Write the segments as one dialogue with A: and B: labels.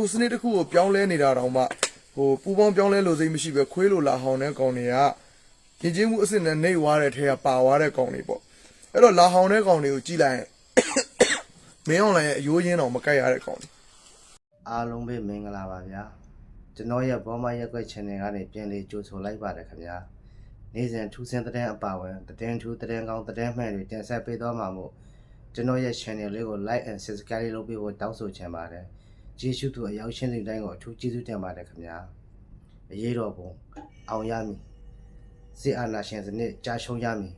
A: အခုစနစ်တစ်ခုကိုပြောင်းလဲနေတာတောင်မှဟိုပူပေါင်းပြောင်းလဲလို့စိတ်မရှိပဲခွေးလိုလာဟောင်းတဲ့ကောင်တွေကရင်ချင်းမှုအစ်စ်နဲ့နှိပ်သွားတဲ့ထဲကပါသွားတဲ့ကောင်တွေပေါ့အဲ့တော့လာဟောင်းတဲ့ကောင်တွေကိုကြည့်လိုက်ရင်မင်းအွန်လိုင်းရဲ့အယိုးရင်းတော့မကိုက်ရတဲ့ကောင်တွေ
B: အားလုံးပဲမင်္ဂလာပါဗျာကျွန်တော်ရဲ့ဘောမရက်ွက် channel ကနေပြန်လေးကြိုဆိုလိုက်ပါတယ်ခင်ဗျာနေ့စဉ်ထူးဆန်းတဲ့အပါဝင်တဲ့ထူးတဲ့ကောင်းတဲ့မှန်တွေတင်ဆက်ပေးသွားမှာမို့ကျွန်တော်ရဲ့ channel လေးကို like and subscribe လုပ်ပေးဖို့တောင်းဆိုချင်ပါတယ် ကျေးဇူးတူအရောက်ရှင်းတဲ့တိုင်းကိုအထူးကျေးဇူးတင်ပါတယ်ခင်ဗျာအရေးတော်ပုံအောင်ရမည်စစ်အာဏာရှင်စနစ်ကြာရှုံးရမည်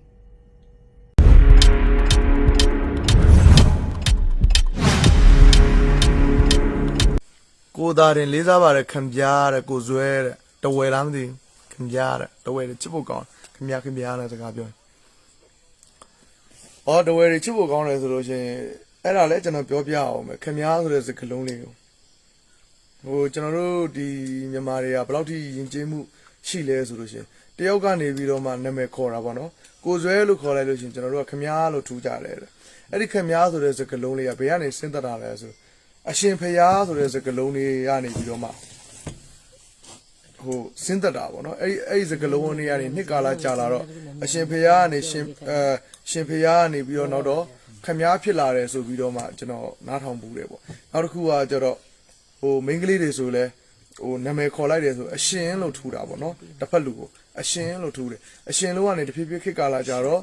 A: ကိုသားတင်လေးစားပါတယ်ခင်ဗျားတဲ့ကိုဇွဲတဲ့တဝဲလားမသိဘူးခင်ဗျားတဲ့တဝဲတဲ့ချစ်ဖို့ကောင်းခင်ဗျားခင်ဗျားတဲ့စကားပြောရင်အော်တဝဲတွေချစ်ဖို့ကောင်းတယ်ဆိုလို့ရှိရင်အဲ့ဒါလည်းကျွန်တော်ပြောပြအောင်မယ်ခင်ဗျားဆိုတဲ့စကားလုံးလေးကို ဟိုကျွန်တော်တို့ဒီမြန်မာတွေကဘယ်လောက်ထိယဉ်ကျေးမှုရှိလဲဆိုလို့ရှိရင်တယောက်ကနေပြီးတော့မှနာမည်ခေါ်တာပေါ့နော်ကိုဇွဲလို့ခေါ်လိုက်လို့ရှိရင်ကျွန်တော်တို့ကခင်ဗျားလို့ထူကြတယ်တဲ့အဲ့ဒီခင်ဗျားဆိုတဲ့စကားလုံးလေးကဘယ်ကနေစဉ်းသက်တာလဲဆိုအရှင်ဖျားဆိုတဲ့စကားလုံးလေးကနေပြီးတော့မှဟိုစဉ်းသက်တာပေါ့နော်အဲ့ဒီအဲ့ဒီစကားလုံးလေးကနေနှစ်ကာလကြာလာတော့အရှင်ဖျားကနေရှင်အဲရှင်ဖျားကနေပြီးတော့နောက်တော့ခမားဖြစ်လာတယ်ဆိုပြီးတော့မှကျွန်တော်နားထောင်ပူတယ်ပေါ့နောက်တစ်ခုကကျတော့ ဟိုမိန်းကလေးတွေဆိုလဲဟိုနာမည်ခေါ်လိုက်တယ်ဆိုအရှင်လို့ထူတာပေါ့နော်တစ်ဖက်လူကိုအရှင်လို့ထူတယ်အရှင်လို့ကနေတဖြည်းဖြည်းခေတ်ကာလကြာတော့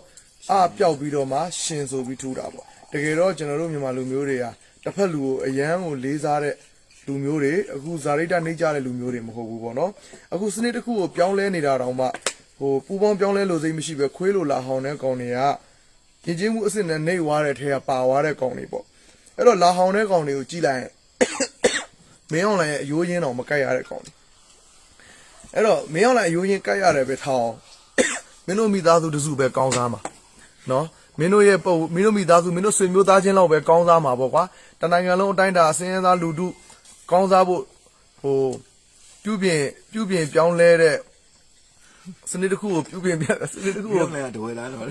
A: အပျောက်ပြီးတော့မှရှင်ဆိုပြီးထူတာပေါ့တကယ်တော့ကျွန်တော်တို့မြန်မာလူမျိုးတွေကတစ်ဖက်လူကိုအယမ်းကိုလေးစားတဲ့လူမျိုးတွေအခုဇာရိတနှိမ့်ကြတဲ့လူမျိုးတွေမဟုတ်ဘူးပေါ့နော်အခုစနစ်တစ်ခုကိုပြောင်းလဲနေတာတောင်မှဟိုပူပေါင်းပြောင်းလဲလို့စိတ်မရှိပဲခွေးလိုလာဟောင်းတဲ့ကောင်တွေကရင်ချင်းမှုအစ်စ်နဲ့နှိပ်သွားတဲ့ထဲကပါသွားတဲ့ကောင်တွေပေါ့အဲ့တော့လာဟောင်းတဲ့ကောင်တွေကိုကြည့်လိုက်ရင် မင်းအွန်လိုင်းရဲ့အယိုးရင်းတော့မကိုက်ရတဲ့ကောင်တွေအဲ့တော့မင်းအွန်လိုင်းအယိုးရင်းကိုက်ရတယ်ပဲထားအောင်မင်းတို့မိသားစုတစုပဲကောင်းစားမှာနော်မင်းတို့ရဲ့ပုံမင်းတို့မိသားစုမင်းတို့ဆွေမျိုးသားချင်းလောက်ပဲကောင်းစားမှာပေါ့ကွာတနိုင်ငံလုံးအတိုင်းတာအစင်းအသားလူတုကောင်းစားဖို့ဟိုပြုပြင်ပြုပြင်ပြောင်းလဲတဲ့ စနစ်တစ်ခုကိုပြုပြင်ပြစနစ်တစ်ခု
C: ပြော
A: ကို
C: မယ်တော့လာတော့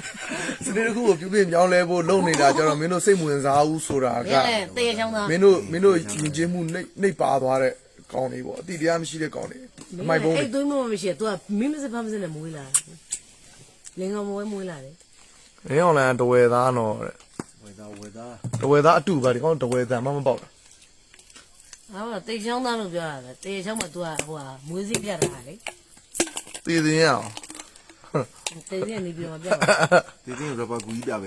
A: စနစ်တစ်ခုကိုပြုပြင်ပြောင်းလဲဖို့လုပ်နေတာကြတော့မင်းတို့စိတ်ဝင်စားဘူးဆိုတာက
D: ရဲတေးချောင်းသား
A: မင်းတို့မင်းတို့ယဉ်ကျေးမှုနှိပ်နှိပ်ပါသွားတဲ့ကောင်းတွေပေါ့အတိတရားမရှိတဲ့ကောင်းတွေအမိုက်ပုံးတွေ
D: အဲ့သွေးမမရှိ तू ကမင်းမစဖမ်းမစနဲ့မွေးလာတယ်လင်ကောင်မွေးမွေးလာတယ်
A: မင်းအွန်လိုင်းတဝဲသားတော့တဲ့
C: ဝေသားဝေသား
A: တဝဲသားအတူပါဒီကောင်တဝဲသားမှမပေါက်တာ
D: ဟာတေးချောင်းသားလို့ပြောတာပဲတေးချောင်းမှာ तू ကဟိုဟာမွေးစီးပြတ် တာလေ
A: သိသိရအောင်
D: တေးစီကနေပြီးတော့ပြတ်
C: ဒီတင်းရပါကူကြီးပြပဲ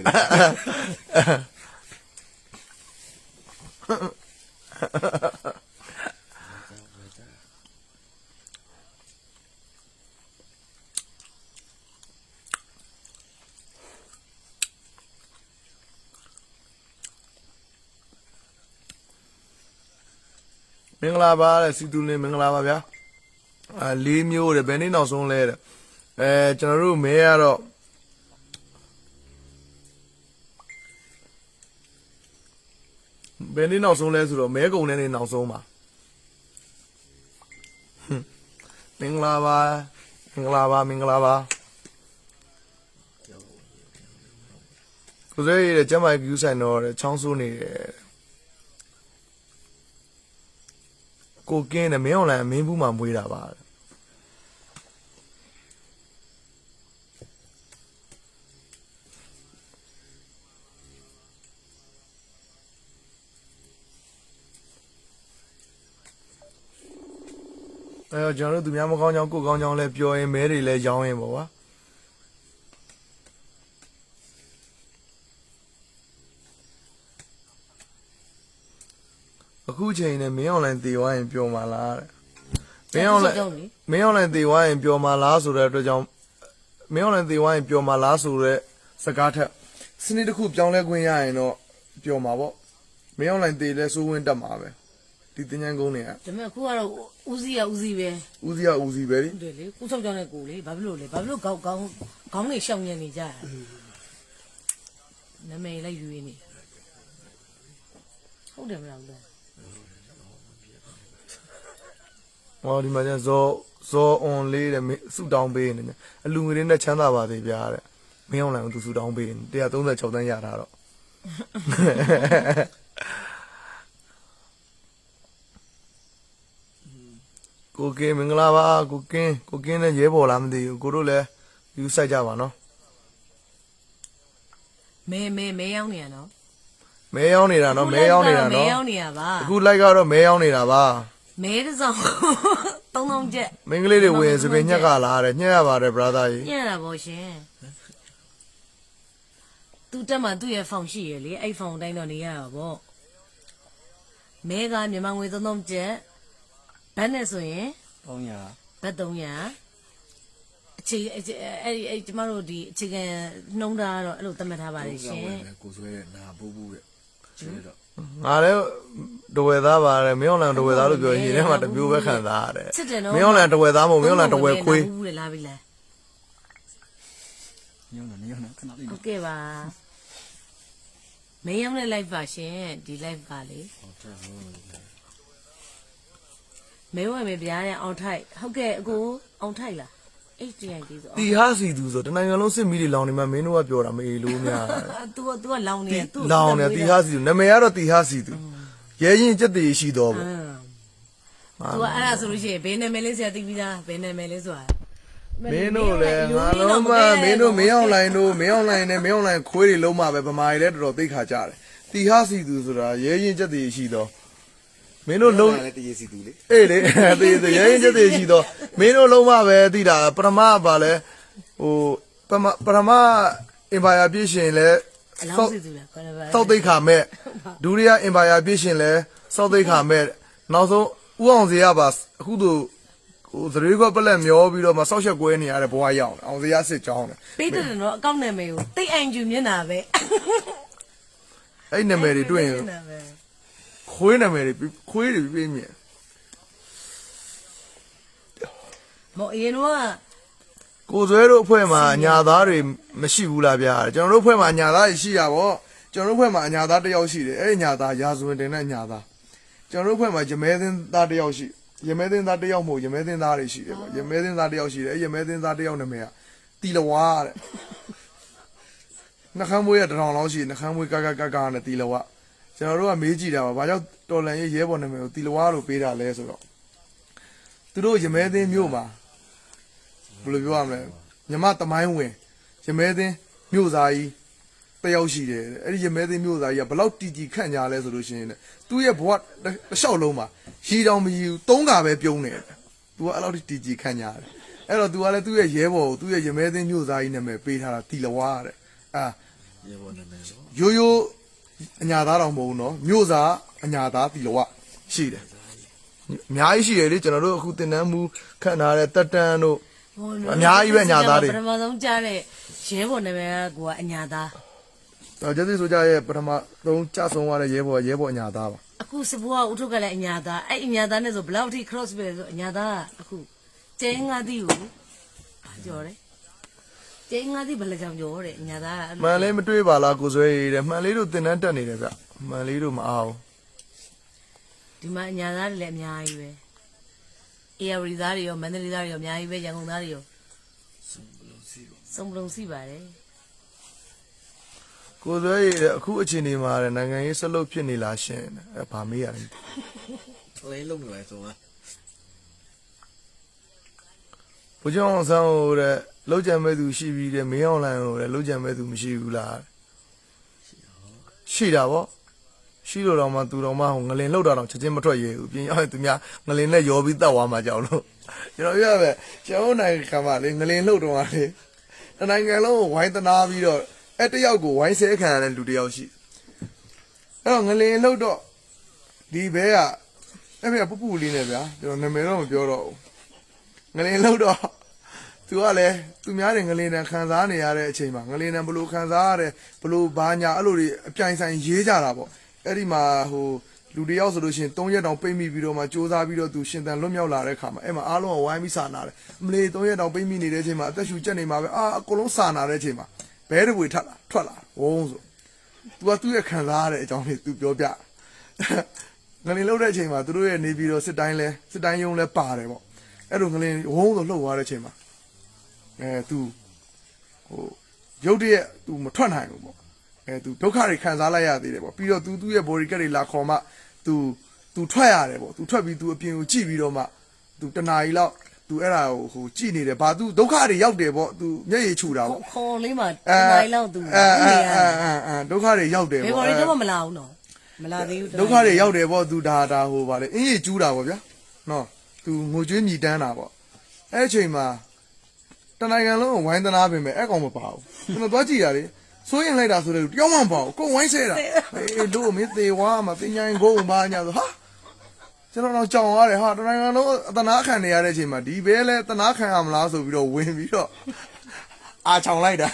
A: မင်္ဂလာပါတဲ့စီတူလင်းမင်္ဂလာပါဗျာအာ လေးမျိုးတဲ့ဘယ်နေ့နောက်ဆုံးလဲတဲ့အဲကျွန်တော်တို့မဲကတော့ဘယ်နေ့နောက်ဆုံးလဲဆိုတော့မဲကုံတဲ့နေ့နောက်ဆုံးပါဟွန်းမင်္ဂလာပါမင်္ဂလာပါမင်္ဂလာပါကိုစေးရတဲ့ကျမကြီးကူးဆိုင်တော့တဲ့ချောင်းဆိုးနေတယ် ကိုကင်းနဲ့မင်းအွန်လိုင်းအမင်းဘူးမှာမွေးတာပါတဲ့အဲတော့ကျွန်တော်တို့သူများမကောင်းကြောင်းကိုယ်ကောင်းကြောင်းလဲပြောရင်မဲတွေလဲရောင်းရင်ပေါ့ကွာ အခုချိန်နဲ့မင်းအွန်လိုင်းတည်သွားရင်ပြောမှာလားတဲ့မင်းအွန်လိုင်း
D: ကြောင်းလေ
A: မင်းအွန်လိုင်းသေသွားရင်ပျော်မှာလားဆိုတဲ့အတွက်ကြောင့်မင်းအွန်လိုင်းသေသွားရင်ပျော်မှာလားဆိုတဲ့စကားထက်စနစ်တစ်ခုပြောင်းလဲခွင့်ရရင်တော့ပျော်မှာပေါ့မင်းအွန်လိုင်းသေလဲစိုးဝင်းတက်မှာပဲဒီတင်ញန်းကုန်းတွေက
D: ဒါပေမဲ့အခုကတော့ဦးစီးရဦးစီးပဲ
A: ဦးစီးကဦးစီးပဲလေ
D: ဟုတ်တယ်လေကိုချောင်းကြောင်းနဲ့ကိုလေဘာဖြစ်လို့လဲဘာဖြစ်လို့ကောက်ကောင်းခေါင်းနေရှောင်ညံနေကြတာနမေလိုက်ရွေးနေဟုတ်တယ်မလားဟုတ်တယ်
A: ဟောဒီမှာကျဇောဇောအွန်လေးတဲ့မင်းစုတောင်းပေးနေတယ်အလူငွေတွေနဲ့ချမ်းသာပါသေးဗျာတဲ့မင်းအွန်လိုင်းကိုသူစုတောင်းပေးနေ136တန်းရထားတော့ကိုကင်းမင်္ဂလာပါကိုကင်းကိုကင်းနဲ့ရဲဘော်လားမသိဘူးကိုတို့လည်းယူဆိုင်ကြပါနော်
D: မဲမဲမဲရောက်နေရနော်
A: မဲရောက်နေတာနော်မဲရောက်နေတာ
D: မဲ
A: နော်
D: ရောက်နေရပါ
A: အခုလိုက်ကတော့မဲရောက်နေတာပါ
D: မဲတစ်စောင်းသုံးသုံးချက်
A: မင်္ဂလေးတွေဝင်စပင်ညက်ကလာတယ်ညက်ရပါတယ် brother ကြီး
D: ညံ့တာပေါ့ရှင်သူတက်မှာသူ့ရဲ့ဖောင်ရှိရလေအဲ့ဖောင်တိုင်းတော့နေရတာပေါ့မဲကမြန်မာငွေသုံးသုံးချက်ဘတ်နဲ့ဆိုရင်
C: 300
D: ဘတ်300အခြေအခြေအဲ့ဒီအဲ့ဒီကျမတို့ဒီအခြေခံနှုံးတာကတော့အဲ့လိုသတ်မှတ်ထားပါတယ်ရှင်
C: ကိုဆွဲတဲ့နာပူပူတဲ့ဆွဲတော့
A: ငါလည်းတဝဲသားပါတယ်မင်းအောင်လန်တဝဲသားလို့ပြောရင်ထဲမှာတမျိုးပဲခံစားရတယ်
D: ချစ်တယ်နော်
A: မင်းအောင်လန်တဝဲသားမဟုတ်မင်းအောင်လန်တဝဲခွေး
D: ဘူးလေလာပြီလား
C: ညောင်းနေညောင်းနေခဏလေး
D: ဟုတ်ကဲ့ပါမင်းရောက်တဲ့ live ပါရှင်ဒီ live ပါလေ
C: ဟုတ်တယ်ဟုတ်တယ်
D: မဲဝဲမဲပြားတဲ့အောင်ထိုက်ဟုတ်ကဲ့အကိုအောင်ထိုက်လား HDI ဒီဆို
A: တီဟာစီသူဆိုတနိုင်ငံလုံးစစ်မီးတွေလောင်နေမှမင်းတို့ကပြောတာမအေးလို့များ
D: အသူကသူကလောင်နေ
A: တ
D: ယ်သူ
A: လောင်နေတီဟာစီသူနာမည်ကတော့တီဟာစီသူရဲရင်ကြက်တည်ရှိတော့ဗော
D: သူကအဲ့ဒါဆိုလို့ရှိရင်ဘယ်နာမည်လဲဆရာသိပြီးသားဘယ်နာမည်လဲဆိုတာ
A: မင်းတို့လည်းငါလုံးမမင်းတို့မင်းအောင်လိုင်းတို့မင်းအောင်လိုင်းနဲ့မင်းအောင်လိုင်းခွေးတွေလုံးမပဲဗမာတွေလည်းတော်တော်သိခါကြတယ်တီဟာစီသူဆိုတာရဲရင်ကြက်တည်ရှိတော့ မင်းတို့လုံး
C: လည်းတရေစီသူလေ
A: အေးလေတည်တည်ရဲရင်စက်တည်ရှိတော့မင်းတို့လုံးမပဲသိတာပရမကပါလဲဟိုပရမပရမအင်ပါယာပြည့်ရှင်လဲ
D: အလောင်းစီသူလားခေါ်တယ်ပါ
A: စောက်သိခါမဲ့ဒုတိယအင်ပါယာပြည့်ရှင်လဲစောက်သိခါမဲ့နောက်ဆုံးဥအောင်စရာပါအခုတို့ဟိုသရေကပလက်မျောပြီးတော့မှစောက်ချက်ကွဲနေရတဲ့ဘဝရောက်တယ်အောင်စရာစစ်ကြောင်းတယ်
D: ပေးတယ်နော်အကောင့်နာမည်ကိုတိတ်အန်ကျူမျက်နှာပဲ
A: အဲ့နာမည်တွေတွေ့ရင်
D: မျက်နှာပဲ
A: ခွေးနာမည်တွေခွေးတွေပြင်းမြင်
D: မော်အရင်တော့
A: ကိုဇွဲတို့အဖွဲ့မှာအညာသားတွေမရှိဘူးလားဗျာကျွန်တော်တို့အဖွဲ့မှာအညာသားတွေရှိတာဗောကျွန်တော်တို့အဖွဲ့မှာအညာသားတစ်ယောက်ရှိတယ်အဲ့ဒီအညာသားရာဇဝင်တင်တဲ့အညာသားကျွန်တော်တို့အဖွဲ့မှာရမဲသင်းသားတစ်ယောက်ရှိရမဲသင်းသားတစ်ယောက်မဟုတ်ရမဲသင်းသားတွေရှိတယ်ဗောရမဲသင်းသားတစ်ယောက်ရှိတယ်အဲ့ရမဲသင်းသားတစ်ယောက်နာမည်ကတီလဝါတဲ့နှခမ်းမွေးရတစ်ထောင်လောက်ရှိတယ်နှခမ်းမွေးကကကကနဲ့တီလဝါ ကျွန်တော်တို့ကမေးကြည့်တာပါဘာကြောင့်တော်လန်ရေးရဲဘော်နာမည်ကိုတီလဝါလို့ပေးတာလဲဆိုတော့သူတို့ရမဲသင်းမြို့မှာဘယ်လိုပြောရမလဲမြမတမိုင်းဝင်ရမဲသင်းမြို့သားကြီးတယောက်ရှိတယ်တဲ့အဲ့ဒီရမဲသင်းမြို့သားကြီးကဘယ်လောက်တီတီခန့်ညာလဲဆိုလို့ရှိရင်တဲ့သူ့ရဲ့ဘဝတစ်လျှောက်လုံးမှာရီတောင်မရီဘူးသုံးကပဲပြုံးတယ်တဲ့သူကအဲ့လောက်တီတီခန့်ညာတယ်အဲ့တော့သူကလည်းသူ့ရဲ့ရဲဘော်ကိုသူ့ရဲ့ရမဲသင်းမြို့သားကြီးနာမည်ပေးထားတာတီလဝါတဲ့အာ
C: ရေပေါ်နေမယ်ဆို
A: ရိုးရိုး အညာသားတော်မဟုတ်ဘူးနော်မြို့သားအညာသားတီလဝါရှိတယ်အများကြီးရှိတယ်လေကျွန်တော်တို့အခုတင်တန်းမူခန့်ထားတဲ့တက်တန်းတို့အများကြီးပဲအညာသားတွေ
D: ပထမဆုံးကြားတဲ့ရဲဘော်နာမည်ကကိုကအညာသား။
A: ဒါကျေးဇူးဆိုကြရဲ့ပထမဆုံးကြဆုံးသွားတဲ့ရဲဘော်ရဲဘော်အညာသားပါ
D: အခုစပွားကဥထုကလည်းအညာသားအဲ့အညာသားနဲ့ဆိုဘယ်လောက်ထိ cross ပဲဆိုအညာသားကအခုကျင်းငါးသီးကိုကြော်တယ် ကျင်းငါးသီးဘယ်လက်ကြောင်ကြော်တဲ့အညာသားကအဲ့။လို
A: မှန်လေးမတွေးပါလားကိုစွဲရည်တဲ့မှန်လေးတို့တင်တန်းတက်နေတယ်ဗျ။မှန်လေးတို့မအားဘူး
D: ဒီမှာအညာသားတွေလည်းအများကြီးပဲအေရရီသားတွေရောမန္တလေးသားတွေရောအများကြီးပဲရန်ကုန်သားတွေရော
C: ဆုံးဘလုံးစီပါ
D: စုံပလုံစီပါတယ်။
A: ကိုစွဲရည်တဲ့အခုအချိန်ဒီမှာတဲ့နိုင်ငံရေးဆက်လုပ်ဖြစ်နေလားရှင်တဲ့။အဲဗာမေးရတယ်
C: လေးလုံးနေလိုက်ဆုံးလား။
A: ဘုကျောင်းအောင်ဆန်းဟိုတဲ့လောက်ကြံမဲ့သူရှိပြီးတဲ့မင်းအောင်လိုင်းဟိုတဲ့လောက်ကြံမဲ့သူမရှိဘူးလား။ရှိတာဗော။ရှိလို့တော့မှသူတော်မှဟိုငလင်လှုပ်တာတော့ချက်ချင်းမထွက်ရဘူး။ပြင်ရောက်ရင်သူများငလင်နဲ့ရောပြီးတတ်သွားမှကြောက်လို့ကျွန်တော်ပြရမယ်ကျွန်တော်နိုင်ငံခံပါလေငလင်လှုပ်တော့လေတနိုင်ငံလုံးကိုဝိုင်းတနာပြီးတော့အဲ့တယောက်ကိုဝိုင်းဆဲခံရတဲ့လူတယောက်ရှိအဲ့တော့ငလင်လှုပ်တော့ဒီဘဲကအဲ့ဘဲကပူပူလေးနဲ့ဗျာကျွန်တော်နာမည်တော့မပြောတော့ဘူး ငလင်လှုပ်တော့သူကလည်းသူများတွေငလင်တန်ခံစားနေရတဲ့အချိန်မှာငလင်တန်ဘလို့ခံစားရတယ်ဘလို့ဘာညာအဲ့လိုတွေအပြိုင်ဆိုင်ရေးကြတာပေါ့အဲ့ဒီမှာဟိုလူတယောက်ဆိုလို့ရှိရင်3ရက်တောင်ပိတ်မိပြီးတော့မှစူးစမ်းပြီးတော့သူရှင်တန်လွတ်မြောက်လာတဲ့ခါမှာအဲ့မှာအားလုံးကဝိုင်းပြီးစာနာတယ်အမလေး3ရက်တောင်ပိတ်မိနေတဲ့အချိန်မှာအသက်ရှူကျက်နေမှာပဲအာအကုန်လုံးစာနာတဲ့အချိန်မှာဘဲတပွေထက်လာထွက်လာဝုန်းဆို तू ကသူ့ရဲ့ခံစားရတဲ့အကြောင်းလေး तू ပြောပြငလင်လှုပ်တဲ့အချိန်မှာသူတို့ရဲ့နေပြီးတော့စစ်တိုင်းလဲစစ်တိုင်းယုံလဲပါတယ်ပေါ့ အဲ့လိုငလင်ဝုန်းဆိုလှုပ်သွားတဲ့အချိန်မှာအဲ तू ဟိုရုတ်တရက် तू မထွက်နိုင်ဘူးပေါ့အဲ तू ဒုက္ခတွေခံစားလိုက်ရသေးတယ်ပေါ့ပြီးတော့ तू သူ့ရဲ့ body ကတွေလာခေါ်မှ तू तू ထွက်ရတယ်ပေါ့ तू ထွက်ပြီး तू အပြင်ကိုကြည့်ပြီးတော့မှ သူတနာရီလောက်သူအဲ့ဒါကိုဟိုကြည်နေတယ်ဘာသူဒုက္ခတွေရောက်တယ်ပေါ့သူမျက်ရည်ချူတာပေါ့
D: ခေါ်လေးမှာတ
A: အဲ
D: နိုင်လောက်သူ
A: အဲ
D: နေ
A: အဲ
D: ရ
A: အဲအဲဒုက္ခတွေရောက်တယ်
D: ဘယ်
A: ပေါ့
D: ပေါ်လေးတော့မလာဘူးနော်မလာသေးဘူး
A: ဒုက္ခတွေရောက်တယ်ပေါ့သူဒါဒါဟိုပါလေအင်းကြီးကျူးတာပေါ့ဗျာနော် သူငိုကြွေးမြည်တမ်းတာပေါ့အဲ့အချိန်မှာတနိုင်ငံလုံးကိုဝိုင်းသနာပင်ပဲအဲ့ကောင်မပါဘူးကျွန်တော်သွားကြည့်တာလေစိုးရင်လိုက်တာဆိုတဲ့လူတယောက်မှမပါဘူးကိုယ်ဝိုင်းဆဲတာအေးတို့မင်းသေးဝါမှာပညာရင်ကိုယ်ဘာညာဆိုဟာကျွန်တော်တော့ကြောင်ရတယ်ဟာတနိုင်ငံလုံးအတနာခံနေရတဲ့အချိန်မှာဒီဘဲလဲတနာခံရမလားဆိုပြီးတော့ဝင်ပြီးတော့အာချောင်လိုက်တာ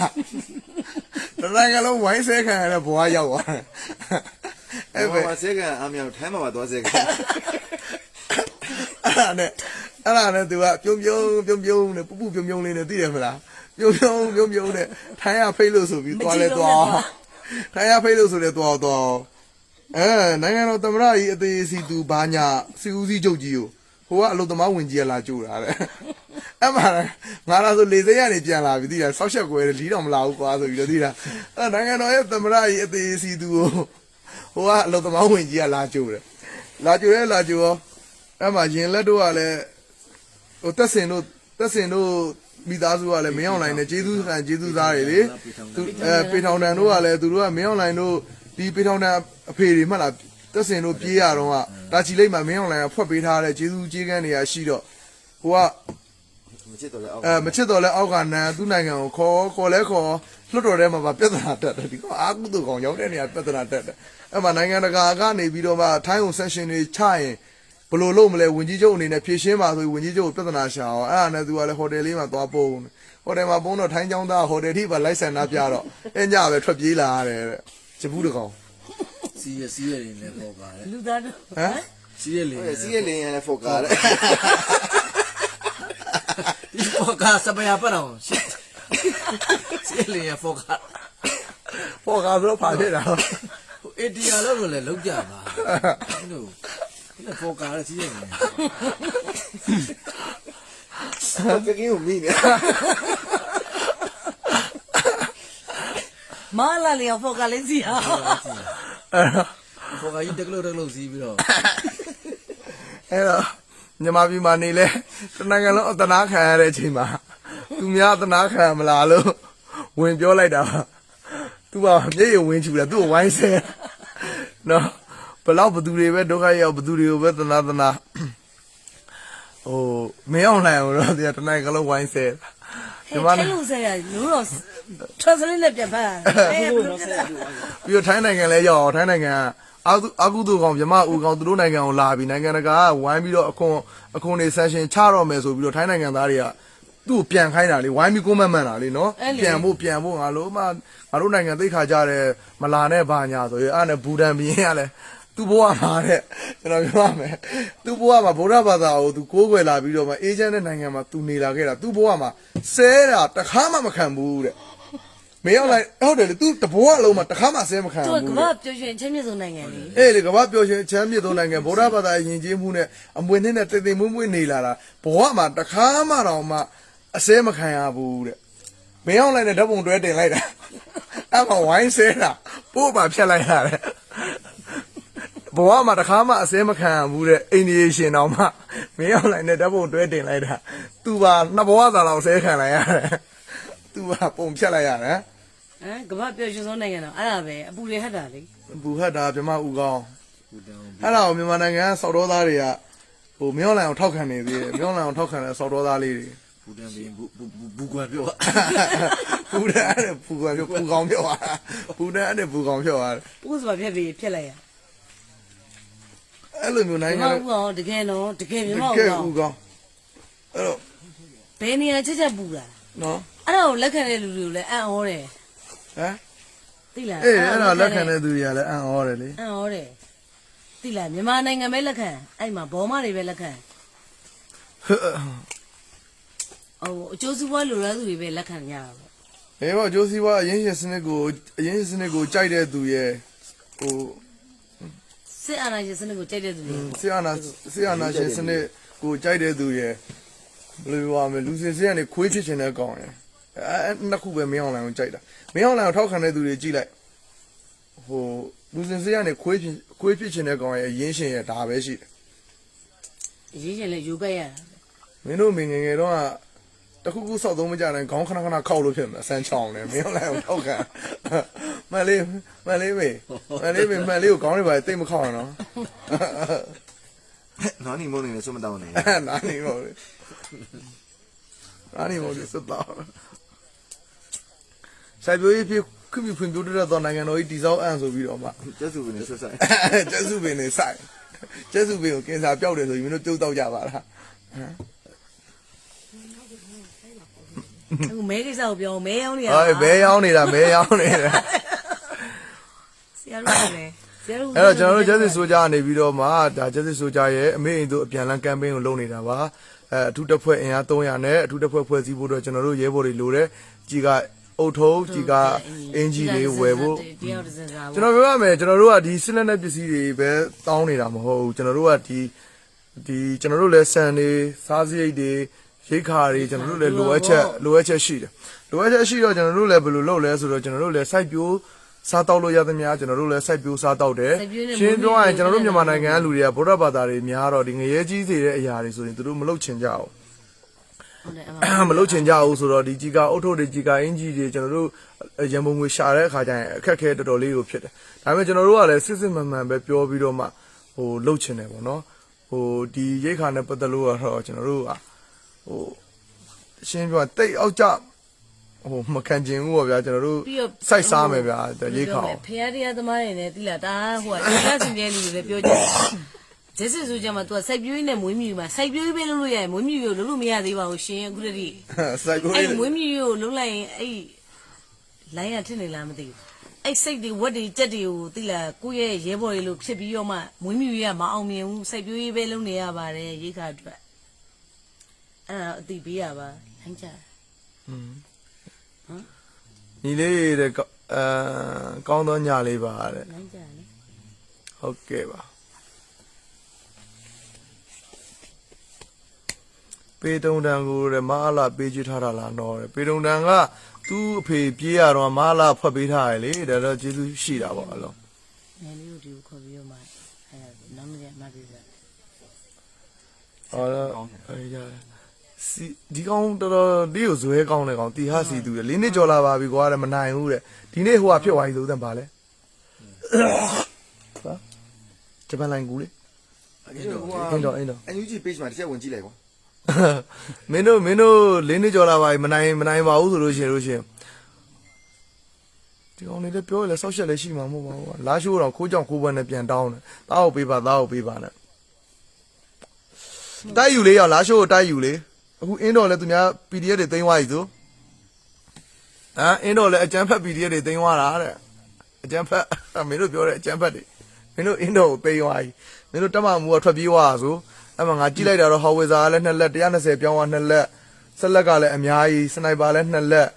A: တနိုင်ငံလုံးဝိုင်းဆဲခံရတဲ့ဘဝရောက်သွားတယ်အဲ့
E: အဲ့
A: ပဲ
E: ဘယ်မှာစေကန်အမြောင်ထိုင်းမှာပါသွားစေကန်
A: အဲ့ ဒါနဲ့အဲ့ဒါနဲ့သူကပြုံးပြုံးပြုံးပြုံးနဲ့ပူပူပြုံးပြုံးလေးနဲ့သိတယ်မလားပြုံးပြုံးပြုံးပြုံးနဲ့ထိုင်းရဖိတ်လို့ဆိုပြီးသွားလဲသွားထိုင်းရဖိတ်လို့ဆိုလဲသွားသွားအဲနိုင်ငံတော်သမ္မတကြီးအသေးစီသူဘာညာစီဦးစီးချုပ်ကြီးကိုဟိုကအလုသမားဝင်ကြီးကလာကြိုးတာတဲ့အဲ့မှာငါလာဆိုလေစိတ်ရနေပြန်လာပြီသိလားဆောက်ရှက်ကွယ်လီတော့မလာဘူးကွာဆိုပြီးတော့သိလားအဲ့နိုင်ငံတော်ရဲ့သမ္မတကြီးအသေးစီသူကိုဟိုကအလုသမားဝင်ကြီးကလာကြိုးတယ်လာကြိုးရဲလာကြိုးရော အဲ့မှာရင်လက်တို့ကလည်းဟိုတက်စင်တို့တက်စင်တို့မိသားစုကလည်းမင်းအောင်လိုင်းနဲ့ကျေးဇူးခံကျေးဇူးသားတွေလေသူအဲပေထောင်တန်တို့ကလည်းသူတို့ကမင်းအောင်လိုင်းတို့ဒီပေထောင်တန်အဖေတွေမှတ်လားတက်စင်တို့ပြေးရတော့ကတာချီလိတ်မှာမင်းအောင်လိုင်းကဖွက်ပေးထားတဲ့ကျေးဇူးကျေးကန်းတွေကရှိတော့ဟိုက
E: မချစ်တော့လဲအောက်
A: အဲမချစ်တော်လဲအောက်ကနန်သူ့နိုင်ငံကိုခေါ်ခေါ်လဲခေါ်လွတ်တော်ထဲမှာပါပြဿနာတက်တယ်ဒီကောင်အာကုသူကောင်ရောက်တဲ့နေရာပြဿနာတက်တယ်အဲ့မှာနိုင်ငံတကာကနေပြီးတော့မှထိုင်းကိုဆက်ရှင်တွေချရင် ဘယ်လိုလုပ်မလဲဝင်ကြီးချုပ်အနေနဲ့ဖြည့်ရှင်းပါဆိုပြီးဝင်ကြီးချုပ်ကိုပြဿနာရှာအောင်အဲ့ဒါနဲ့သူကလည်းဟိုတယ်လေးမှာသွားပုံဟိုတယ်မှာပုံတော့ထိုင်းကျောင်းသားဟိုတယ်ထိပါလိုက်ဆန်သားပြတော့အညပဲထွက်ပြေးလာရတယ်တဲ့ချဘူးတကောင်
C: စီးရစီးရလေးလည်းပေါ့ကားတယ်
D: လူသားတို့
A: ဟမ်
C: စီးရလေး
E: စီးရလင်းရလဲဖောက်ကားတယ်
C: ဒီပေါ့ကားစပယ်ပတ်အောင်ရှစ်စီးရလေးရပေါ့ကား
A: ပေါ်ကားဆိုတော့ဖာဖြစ်တာ
C: ဟိုအေတီယာလောက်လည်းလောက်ကြပါအဲ့ လိုဒီပေါ့ကားလည်းစီးရလေး
E: ကကင်းကိုမိနေ
D: မလာလျောဖောက်ကလေးစီအောင်
C: ပေါ့ကားကြီးတက်လို့တက်လို့စီးပြီးတော့
A: အဲ့တော့မြန်မာပြည်မှာနေလဲတနိုင်ငံလုံးအတနာခံရတဲ့အချိန်မှာသူများအတနာခံမလားလို့ဝင်ပြောလိုက်တာပါသူကမျက်ရည်ဝင်ချူတယ်သူ့ကိုဝိုင်းဆဲနော် ဘလောက်ဘသူတွေပဲဒုက္ခရောက်ဘသူတွေကိုပဲတနာတနာဟိုမင်းအောင်နိုင်အောင်တော့ဒီကတနိုင်ငံလုံးဝိုင်းဆဲ
D: ဟဲ့ထဲလို့ဆရာလူတော့ translate နဲ့ပြန်ဖတ်ရတယ်ဟဲ့ဘယ်လိုဖြစ်လဲ
A: ပြီးတော့ထိုင်းနိုင်ငံလဲရောက်အောင်ထိုင်းနိုင်ငံကအာကုအာကုသူကောင်မြမဦးကောင်သူတို့နိုင်ငံကိုလာပြီးနိုင်ငံတကာကဝိုင်းပြီးတော့အခွန်အခွန်တွေဆန်ရှင်ချတော့မယ်ဆိုပြီးတော့ထိုင်းနိုင်ငံသားတွေကသူ့ကိုပြန်ခိုင်းတာလေဝိုင်းပြီးကိုမမှန်တာလေနော်ပြန်ဖို့ပြန်ဖို့ငါလို့မှငါတို့နိုင်ငံသိခါကြတယ်မလာနဲ့ဘာညာဆိုရင်အဲ့နဲ့ဘူတန်ဘင်းကလည်း သူ့ဘဝမှာတဲ့ကျွန်တော်ပြောရမယ်သူ့ဘဝမှာဗုဒ္ဓဘာသာကိုသူကိုးကွယ်လာပြီးတော့မှအေဂျင့်တဲ့နိုင်ငံမှာသူနေလာခဲ့တာသူ့ဘဝမှာဆဲတာတခါမှမခံဘူးတဲ့မင်းအောင်လိုက်ဟုတ်တယ်လေသူတဘဝလုံးမှာတခါမှဆဲမခံ
D: သူ
A: ဘူး
D: ကကမ္ဘာပြောရှင်ချင်းမြင့်ဆုံးနိုင်ငံလေ
A: အေးလေကမ္ဘာပျော်ရွှင်ချမ်းမြေသုံးနိုင်ငံဗုဒ္ဓဘာသာယဉ်ကျေးမှုနဲ့အမွေနှစ်နဲ့တည်တည်မွေ့မွေ့နေလာတာဘဝမှာတခါမှတော့မှအစဲမခံရဘူးတဲ့မင်းအောင်လိုက်တဲ့ဓာတ်ပုံတွဲတင်လိုက်တာအဲ့မှာဝိုင်းဆဲတာပို့ပါဖြတ်လိုက်ရတယ် ဘဝမှာတခါမှအစဲမခံရဘူးတဲ့အိန္ဒိယရှင်တော်မှမင်းအောင်လိုက်တဲ့ဓာတ်ပုံတွဲတင်လိုက်တာသူပါနှစ်ဘဝသာလောက်ဆဲခံလိုက်ရတယ်သူကပုံဖြတ်လိုက်ရတယ်
D: ဟမ်ကမ္ဘာပြောရှင်ဆုံးနိုင်ငံတော့အဲ့ဒါပဲအပူတွေဟတ်တာလေ
A: ဘူဟတ်တာမြမဥကောင်း
C: ဘူတန်
A: အဲ့ဒါကိုမြန်မာနိုင်ငံကစောက်တော်သားတွေကဟိုမြောင်းလိုင်အောင်ထောက်ခံနေသေးတယ်မြောင်းလိုင်အောင်ထောက်ခံတဲ့စောက်တော်သားလေးတွေ
C: ဘူတန်ပြီးဘူဘူကွန်ပြော
A: ပူတဲ့အဲ့ဒါပူကောင်ပြောပူကောင်ပြောတာပူတဲ့အဲ့ဒါပူကောင်ပြောတာ
D: ပို့စပါဖြတ်ပြီးဖြတ်လိုက်ရ
A: အဲ့လိုမျိုး
D: မြ
A: နိုင်ငံ
D: မဦးအောင်တကယ်တော့တကယ်မြမဦး
A: ကဲ
D: အောင်
A: ပူကောင်အဲ့တော့
D: ဘယ်နေရာချက်ချက်ပူတာ
A: နော်
D: အဲ့ဒါကိုလက်ခံတဲ့လူတွေကိုလည်းအံ့ဩတယ်
A: ဟမ်
D: သိလား
A: အေးအဲ့ဒါလက်ခံတဲ့သူတွေကလည်းအံ့ဩတယ်လေ
D: အံ့ဩတယ်သိလားမြန်မာနိုင်ငံပဲလက်ခံအဲ့မှာဘောမတွေပဲလက်ခံဟိုအကျိုးစီးပွားလိုလားသူတွေပဲလက်ခံကြတာပေါ့
A: ဘယ်ပေါ့ဂျိုးစီဝါအရင်ရှင်စနစ်ကိုအရင်ရှင်စနစ်ကိုကြိုက်တဲ့သူရဲ့ဟို
D: စစ်အာဏာရှင်စနစ်ကိုကြိုက်တဲ့သူတွေ
A: ဆီယနာဆီယနာရှင်စနစ်ကိုကြိုက်တဲ့သူရဲ့ဘယ်လိုပြောရမလဲလူစင်စင်ကနေခွေးဖြစ်ချင်တဲ့ကောင်ရယ်အဲနှစ်ခုပဲမင်းအောင်လိုင်ကိုကြိုက်တာမင်းအောင်လိုင်ကိုထောက်ခံတဲ့သူတွေကြည့်လိုက်ဟိုလူစင်စင်ကနေခွေးဖြစ်ခွေးဖြစ်ချင်တဲ့ကောင်ရယ်ရင်းရှင်ရယ်ဒါပဲရှိတယ်
D: အရေးချင်းလည်းယူခဲ့ရတာ
A: မင်းတို့မင်းငယ်ငယ်တော့က တခုခုစောက်သုံးမကြတိုင်းခေါင်းခဏခဏခောက်လို့ဖြစ်မှာဆန်းချောင်းတယ်မင်းတို့လည်းထောက်ခံမန်လေးမန်လေးမေမန်လေးမေမန်လေးကိုခေါင်းတွေပါတိတ်မခောက်ရနော်
E: နော်နီမုန်းနေလဲစွမတောင်းနေ
A: နားနေမို့လေနားနေမို့လေစတော့ဆိုင်ပြိုးကြီးခွင့်ပြုဖွင့်ပြတဲ့တော့နိုင်ငံတော်ကြီးတည်ဆောက်အံ့ဆိုပြီးတော့မှ
E: ကျက်စုကနေဆွဆိုင်
A: ကျက်စုပင်နေဆိုင်ကျက်စုပင်ကိုကင်ဆာပျောက်တယ်ဆိုရင်မင်းတို့ပြုတ်တော့ကြပါလား
D: အခုမဲကိစ္စကိုပြောမဲရောင်းနေရ
A: အေးဘဲရောင်းနေတာဘဲရောင်းနေတာ
D: ဆရာတို့ကလည်းဆရာတို့
A: အဲ့တော့ကျွန်တော်တို့ကျက်စစ်ဆိုကြကနေပြီးတော့မှဒါကျက်စစ်ဆိုကြရဲ့အမေအိမ်တို့အပြန်လန်းကမ်ပိန်းကိုလုပ်နေတာပါအဲအထူးတစ်ဖွဲ့အင်အား300နဲ့အထူးတစ်ဖွဲ့ဖွဲ့စည်းဖို့အတွက်ကျွန်တော်တို့ရဲဘော်တွေလိုတဲ့ကြီးကအုတ်ထုံးကြီးကအင်ဂျီတွေဝယ်ဖို့
D: တယောက်တစ်စင်စား
A: ကျွန်တော်ပြောရမယ်ကျွန်တော်တို့ကဒီစစ်လက်နက်ပစ္စည်းတွေပဲတောင်းနေတာမဟုတ်ဘူးကျွန်တော်တို့ကဒီဒီကျွန်တော်တို့လည်းဆန်တွေစားစရိတ်တွေ ရိတ်ခါတွေကျွန်တော်တို့လည်းလိုအပ်ချက်လိုအပ်ချက်ရှိတယ်လိုအပ်ချက်ရှိတော့ကျွန်တော်တို့လည်းဘယ်လိုလုပ်လဲဆိုတော့ကျွန်တော်တို့လည်းစိုက်ပျိုးစားတောက်လို့ရသမျှကျွန်တော်တို့လည်းစိုက်ပျိုးစားတောက်တယ်ရှင်းပြောရရင်ကျွန်တော်တို့မြန်မာနိုင်ငံကလူတွေကဗုဒ္ဓဘာသာတွေများတော့ဒီငရဲကြီးစေတဲ့အရာတွေဆိုရင်သူတို့မလုပ်ချင်ကြဘူး
D: ဟုတ်တယ်အမ
A: မလုပ်ချင်ကြဘူးဆိုတော့ဒီကြီးကအုတ်ထုတ်တွေကြီးကအင်ဂျီတွေကျွန်တော်တို့ရံပုံငွေရှာတဲ့အခါကျရင်အခက်အခဲတော်တော်လေးကိုဖြစ်တယ်။ဒါပေမဲ့ကျွန်တော်တို့ကလည်းစစ်စစ်မှန်မှန်ပဲပြောပြီးတော့မှဟိုလုပ်ချင်တယ်ပေါ့နော်။ဟိုဒီရိတ်ခါနဲ့ပတ်သက်လို့ကတော့ကျွန်တော်တို့က ဟိုရှင်းပြောတိတ်အောက်ကြဟိုမခံကျင်ဘူးပေါ့ဗျာကျွန်တော်တို့
D: ပြီးတော့
A: စိုက်စားမယ်ဗျာရိတ်ခါအောင်
D: ဖရားတရားသမားတွေနဲ့တိလာတာဟိုကတရားစင်တဲ့လူတွေလည်းပြောကြတယ်ဂျက်စစ်ဆိုကြမှာ तू စိုက်ပြိုးရင်းနဲ့မွေးမြူမှာစိုက်ပြိုးရေးပဲလုပ်လို့ရတယ်မွေးမြူရလုပ်လို့မရသေးပါဘူးရှင်အခုတည်း
A: စိုက်ကို
D: အဲ့
A: လေး
D: မွေးမြူရလုံးလိုက်ရင်အဲ့လိုင်းရထစ်နေလားမသိဘူးအဲ့စိတ်တွေဝက်တွေကြက်တွေကိုတိလာကိုယ့်ရဲ့ရဲဘော်တွေလို့ဖြစ်ပြီးတော့မှမွေးမြူရမအောင်မြင်ဘူးစိုက်ပြိုးရေးပဲလုပ်နေရပါတယ်ရိခါအတွက် အဲ့ဒါအတိပေးရပါလိုင်းကြ
A: ညီလေးတဲ့ကောအဲကောင်းသောညလေးပါတဲ့
D: လိုင်းကြလေ
A: ဟုတ်ကဲ့ပါပေတုံတန်ကိုတဲ့မအားလာပေးချထားတာလားတော့တဲ့ပေတုံတန်ကသူ့အဖေပြေးရတော့မအားလာဖွက်ပေးထားရလေဒါတော့ကျေးဇူးရှိတာပေါ့အလုံး
D: ငယ်လေးတို့ဒီကိုခေါ်ပြီးတော့မှအဲ့ဒါနောက်နေ့မှပြစား
A: ဟောတော့အေးရတယ် စီဒီကောင်တော်တော်ဒီကိုဇွဲကောင်းတယ်ကောင်တီဟာစီသူတယ်လေးနှစ်ကျော်လာပါပြီကွာတဲ့မနိုင်ဘူးတဲ့ဒီနေ့ဟိုကဖြစ်သွားပြီဆိုတဲ့ပါလဲဟာဂျပန်လိုင်းကူလေအင်းတော့အင်းတော့
E: အန်ယူဂျီ page မှာတစ်ချက်ဝင်ကြည့်လိုက်ကွာ
A: မင်းတို့မင်းတို့လေးနှစ်ကျော်လာပါပြီမနိုင်မနိုင်ပါဘူးဆိုလို့ရှိရင်လို့ရှိရင်ဒီကောင်လေးလည်းပြောရလဲဆောက်ရှက်လည်းရှိမှာမဟုတ်ပါဘူးလာရှိုးတော့ခိုးကြောင်ခိုးပွဲနဲ့ပြန်တောင်းတယ်တားကိုပေးပါတားကိုပေးပါနဲ့တိုက်ယူလေးရောက်လာရှိုးကိုတိုက်ယူလေး အခုအင်းတော်လည်းသူများ PDF တွေသိမ်းသွားပြီဆိုဟမ်အင်းတော်လည်းအကျန်းဖက် PDF တွေသိမ်းသွားတာတဲ့အကျန်းဖက်မင်းတို့ပြောတဲ့အကျန်းဖက်တွေမင်းတို့အင်းတော်ကိုသိမ်းသွားပြီမင်းတို့တက်မမှုကထွက်ပြေးသွားတာဆိုအဲ့မှာငါကြည့်လိုက်တာတော့ဟော်ဝေဇာကလည်းနှစ်လက်120ပြောင်းသွားနှစ်လက်ဆက်လက်ကလည်းအများကြီးစနိုက်ပါလည်းနှစ်လက်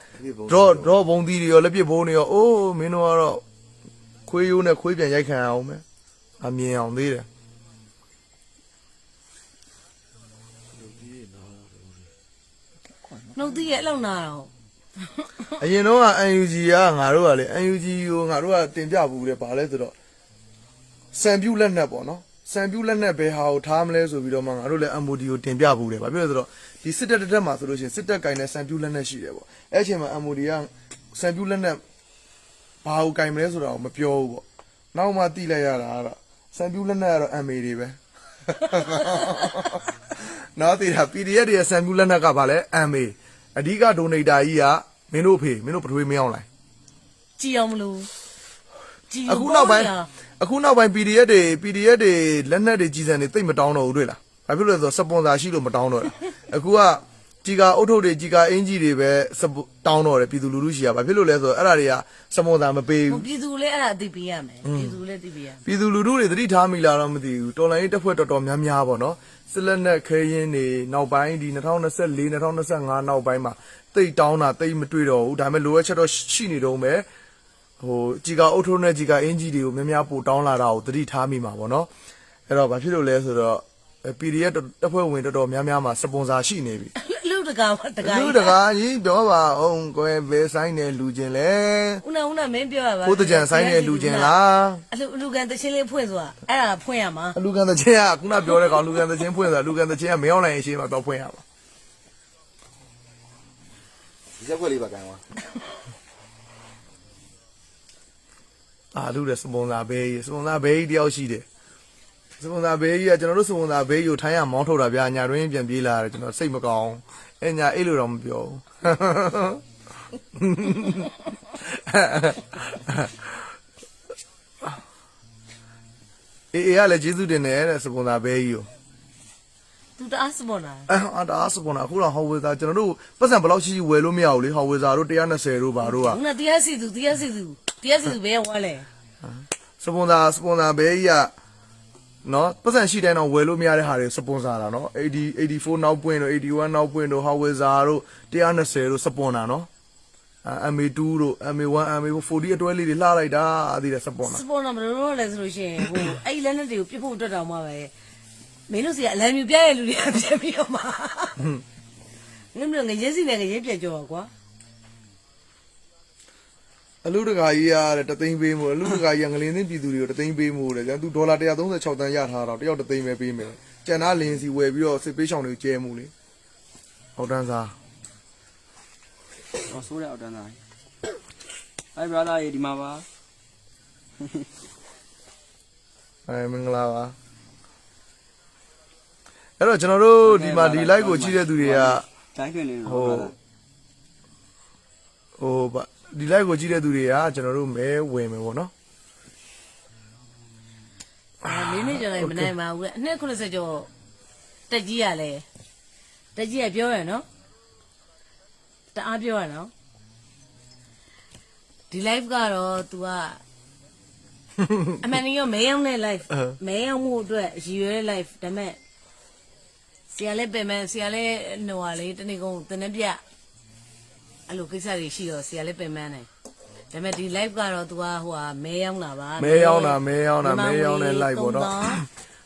A: တော့တော့ဘုံသီးတွေရောလက်ပစ်ဘုံတွေရောအိုးမင်းတို့ကတော့ခွေးရိုးနဲ့ခွေးပြန်ရိုက်ခံရအောင်မယ်အမြင်အောင်သေးတယ်
D: နှုတ်သီးရဲ့အလောက်နာတော့
A: အရင်တော့က UNG ကငါတို့ကလေ UNG ကိုငါတို့ကတင်ပြဘူးလေဗာလဲဆိုတော့စံပြူလက်နက်ပေါ့နော်စံပြူလက်နက်ဘယ်ဟာကိုထားမလဲဆိုပြီးတော့မှငါတို့လည်း MOD ကိုတင်ပြဘူးတယ်ဗာပြောရဆိုတော့ဒီစစ်တပ်တစ်တက်မှာဆိုလို့ရှိရင်စစ်တပ်ကင်တဲ့စံပြူလက်နက်ရှိတယ်ပေါ့အဲ့အချိန်မှာ MOD ကစံပြူလက်နက်ဘာကိုကင်မလဲဆိုတာကိုမပြောဘူးပေါ့နောက်မှတိလိုက်ရတာကတော့စံပြူလက်နက်ကတော့ MA တွေပဲ နော်တည်တာ PDF တွေရဲ့စံပြူလက်နက်ကဗာလဲ MA အဓိက donor ကြီးကမင်းတို့အဖေမင်းတို့ပထွေးမင်းအောင်လိုက်
D: ကြည်အောင်မလို့ကြည်
A: အခုနောက်ပိုင်းအခုနောက်ပိုင်း PDF တွေ PDF တွေလက်နက်တွေကြီးစံတွေတိတ်မတောင်းတော့ဘူးတွေ့လားဘာဖြစ်လို့လဲဆိုတော့စပွန်ဆာရှိလို့မတောင်းတော့တာအခုက ကြီးကအုတ်ထုတ်တွေကြီးကအင်ဂျီတွေပဲစပွတောင်းတော့တယ်ပြည်သူလူထုရှိရဘာဖြစ်လို့လဲဆိုတော့အဲ့ဒါတွေကစပွန်ဆာမပေး
D: ဟို
A: ဘူး
D: ပြည်သူလည်းအဲ့ဒါသိပေးရမယ်ပြည်သူလည်းသိပေးရမယ်
A: ပြည်သူလူထုတွေသတိထားမိလားတော့မသိဘူးတော်လိုင်းရေးတက်ဖွဲ့တော်တော်များများပေါ့နော်စစ်လက်နက်ခဲရင်တွေနောက်ပိုင်းဒီ2024 2025နောက်ပိုင်းမှာတိတ်တောင်းတာတိတ်မတွေ့တော့ဘူးဒါပေမဲ့လိုအပ်ချက်တော့ရှိနေတော့မယ်ဟိုကြီးကအုတ်ထုံးနဲ့ကြီးကအင်ဂျီတွေကိုများများပို့တောင်းလာတာကိုသတိထားမိမှာပေါ့နော်အဲ့တော့ဘာဖြစ်လို့လဲဆိုတော့ PDF တက်ဖွဲ့ဝင်တော်တော်များများမှာစပွန်ဆာရှိနေပြီ 路的个，你
D: 不要吧？我们过完尾三年六千嘞。我们我们没不要
A: 吧？我都讲三年六千啦。啊，六千都先来碰一下。哎呀，碰一下嘛。六千都先啊，跟他不要来讲，六千都先碰一下，六千都先
E: 没往那一去嘛，到碰一下
A: 嘛。几块你不敢哇？啊，路的是蒙那白，是蒙那白条洗的。 စပွန်ဆာဘေးကြီးကကျွန်တော်တို့စပွန်ဆာဘေးကြီးကိုထိုင်းရမောင်းထုတ်တာဗျာညာတွင်းပြန်ပြေးလာတယ်ကျွန်တော်စိတ်မကောင်းအဲညာအဲ့လိုတော့မပြောဘူးအေးအေးကလည်းကျေးဇူးတင်တယ်တဲ့စပွန်ဆာဘေးကြီးကို
D: သူတအားစပေါ်လာ
A: အဲအာဒါစပွန်ဆာအခုတော့ဟော်ဝေသာကျွန်တော်တို့ပတ်စံဘယ်လောက်ရှိရှိဝယ်လို့မရဘူးလေဟော်ဝေသာတို့120တို့ဘာတို့က
D: ခုနတရားစီသူတရားစီသူတရားစီသူဘယ်ဝါလဲ
A: စပွန်ဆာစပွန်ဆာဘဲကြီးက နော်ပတ်စံရှိတိုင်းတော့ဝယ်လို့မရတဲ့ဟာတွေစပွန်ဆာတာနော်80 84နောက်ပွင့်တို့81နောက်ပွင့်တို့ Howitzer တို့120တို့စပွန်တာနော်အဲ MA2 တို့ MA1 MA40 အတွဲလေးတွေလှလိုက်တာအသေးတယ်စပွန်တာ
D: စပေါ်လာမလို့လဲဆိုလို့ရှိရင်ဟိုအဲ့လက်နဲ့တွေကိုပြစ်ဖို့အတွက်တောင်မှပဲမင်းတို့စီကအလံမြူပြရဲ့လူတွေကပြပြီးတော့မှငါတို့ငရဲစီနဲ့ငရဲပြကြောကွာ
A: အလူတကာကြီးရတဲ့တသိန်းပေးမှုအလူတကာကြီးကငလင်းသိန်းပြည်သူတွေကိုတသိန်းပေးမှုတဲ့ကျန်သူဒေါ်လာ136တန်းရထားတော့တယောက်တသိန်းပဲပေးမယ်ကျန်တာလင်းစီဝယ်ပြီးတော့စစ်ပေးဆောင်တွေကိုကျဲမှုလေဟုတ်တန်းစား
F: ဟောဆိုးတဲ့အောက်တန်းသားအဲ့ brother ရေဒီမှာပါ
A: အဲမင်္ဂလာပါအဲ့တော့ကျွန်တော်တို့ဒီမှာဒီ live ကိုကြည့်တဲ့သူတွေက
F: တိုင်းတွင်နေ
A: ဟို
F: လို့
A: ဟိုဗ ဒီ live ကိုကြည့်တဲ့သူတွေကကျွန်တော်တို့မဲဝင်မယ်ပေါ့နော်
D: အဲမင်းနေကြလိုက်မနိုင်ပါဘူးအနှစ်90ကျော်တက်ကြီးရလဲတက်ကြီးရပြောရနော်တအားပြောရနော်ဒီ live ကတော့ तू ကအမှန်တကယ်မဲရောက်တဲ့ live မဲရောက်မှုအတွက်ရည်ရွယ်တဲ့ live ဒါပေမဲ့ဆရာလည်းပြင်မယ်ဆရာလည်းဟိုဟာလေတနေ့ကုန်တနေ့ပြ အဲ့လိုကိစ္စတွေရှိတော့ဆရာလည်းပြင်မယ်နိုင်ဒါပေမဲ့ဒီ live ကတော့ तू ကဟိုဟာမဲရောက်တာပါ
A: မဲရောက်တာမဲရောက်တာမဲရောက်တဲ့ live ပေါ့နော်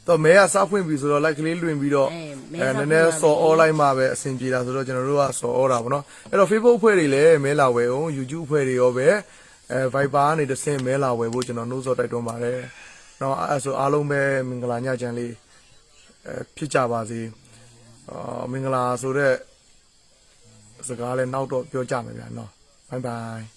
A: တော့မဲကစားဖွင့်ပြီဆိုတော့ live ကလေးလွင်ပြီးတော့
D: အဲမဲ
A: အဲ
D: စားဖွင့်
A: နည်းနည်း
D: ပါပြီ
A: စော် online မှာပဲအဆင်ပြေတာဆိုတော့ကျွန်တော်တို့ကစော်ဩတာပေါ့နော်အဲ့တော့ Facebook အဖွဲ့တွေလည်းမဲလာဝယ်အောင် YouTube အဖွဲ့တွေရောပဲအဲ Viber ကနေတစ်ဆင့်မဲလာဝယ်ဖို့ကျွန်တော်နှိုးဆော်တိုက်တွန်းပါတယ်နော်အဲ့ဆိုအားလုံးပဲမင်္ဂလာညချမ်းလေးအဲဖြစ်ကြပါစေအာမင်္ဂလာဆိုတော့ စကားလည်းနောက်တော့ပြောကြမယ်ဗျာနော် bye bye